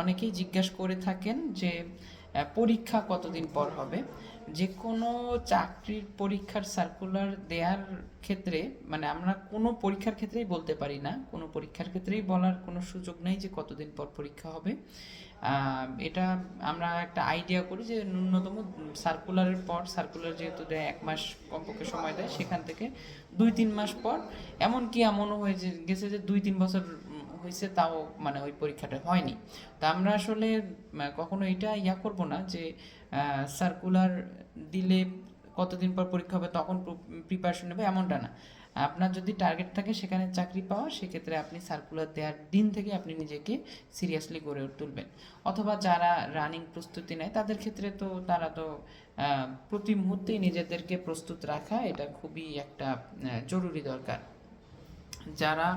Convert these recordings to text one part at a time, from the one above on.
অনেকেই জিজ্ঞাসা করে থাকেন যে পরীক্ষা কতদিন পর হবে? যে কোনো চাকরির পরীক্ষার সার্কুলার দেওয়ার ক্ষেত্রে মানে আমরা কোনো পরীক্ষার ক্ষেত্রেই বলতে পারি না, কোনো পরীক্ষার ক্ষেত্রেই বলার কোনো সুযোগ নেই যে কতদিন পর পরীক্ষা হবে। এটা আমরা একটা আইডিয়া করি যে ন্যূনতম সার্কুলারের পর সার্কুলার যেহেতু দেয় এক মাস কমপক্ষে সময় দেয়, সেখান থেকে দুই তিন মাস পর। এমনকি এমনও হয়ে গেছে যে দুই তিন বছর হয়েছে তাও মানে ওই পরীক্ষাটা হয়নি। তা আমরা আসলে কখনো এটা ইয়া করব না যে সার্কুলার দিলে কতদিন পর পরীক্ষা হবে তখন প্রিপারেশন নেবে এমনটা না। আপনার যদি টার্গেট থাকে সেখানে চাকরি পাওয়া, সেক্ষেত্রে আপনি সার্কুলার দেওয়ার দিন থেকে আপনি নিজেকে সিরিয়াসলি গড়ে তুলবেন। অথবা যারা রানিং প্রস্তুতি নেয়, তাদের ক্ষেত্রে তো তারা তো প্রতি মুহূর্তেই নিজেদেরকে প্রস্তুত রাখা, এটা খুবই একটা জরুরি দরকার। যারা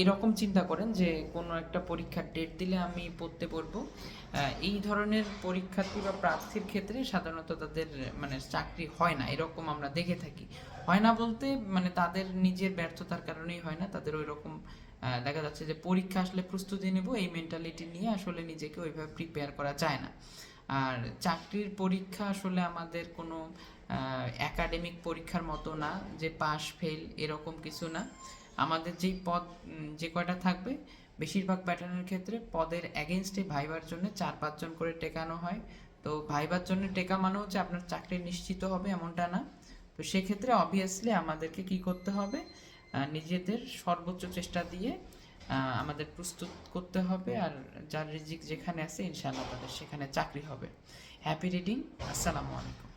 এরকম চিন্তা করেন যে কোনো একটা পরীক্ষার ডেট দিলে আমি পড়তে পারব এই ধরনের পরীক্ষার্থী বা প্রার্থীর ক্ষেত্রে সাধারণত তাদের মানে চাকরি হয় না, এরকম আমরা দেখে থাকি। হয় না বলতে মানে তাদের নিজের ব্যর্থতার কারণেই হয় না, তাদের ওই রকম দেখা যাচ্ছে যে পরীক্ষা আসলে প্রস্তুতি নেব, এই মেন্টালিটি নিয়ে আসলে নিজেকে ওইভাবে প্রিপেয়ার করা যায় না। আর চাকরির পরীক্ষা আসলে আমাদের কোনো একাডেমিক পরীক্ষার মতো না, যে পাস ফেল এরকম কিছু না। আমাদের যেই পদ যে কয়টা থাকবে, বেশিরভাগ প্যাটার্নের ক্ষেত্রে পদের অ্যাগেনস্টে ভাইবার জন্য চার পাঁচজন করে টেকানো হয়। তো ভাইবার জন্য টেকা মানে হচ্ছে আপনার চাকরি নিশ্চিত হবে এমনটা না। তো সেক্ষেত্রে অবভিয়াসলি আমাদেরকে কি করতে হবে? নিজেদের সর্বোচ্চ চেষ্টা দিয়ে আমাদের প্রস্তুত করতে হবে আর যার রিজিক যেখানে আছে ইনশাআল্লাহ তাদের সেখানে চাকরি হবে। হ্যাপি রিডিং আসসালামু আলাইকুম।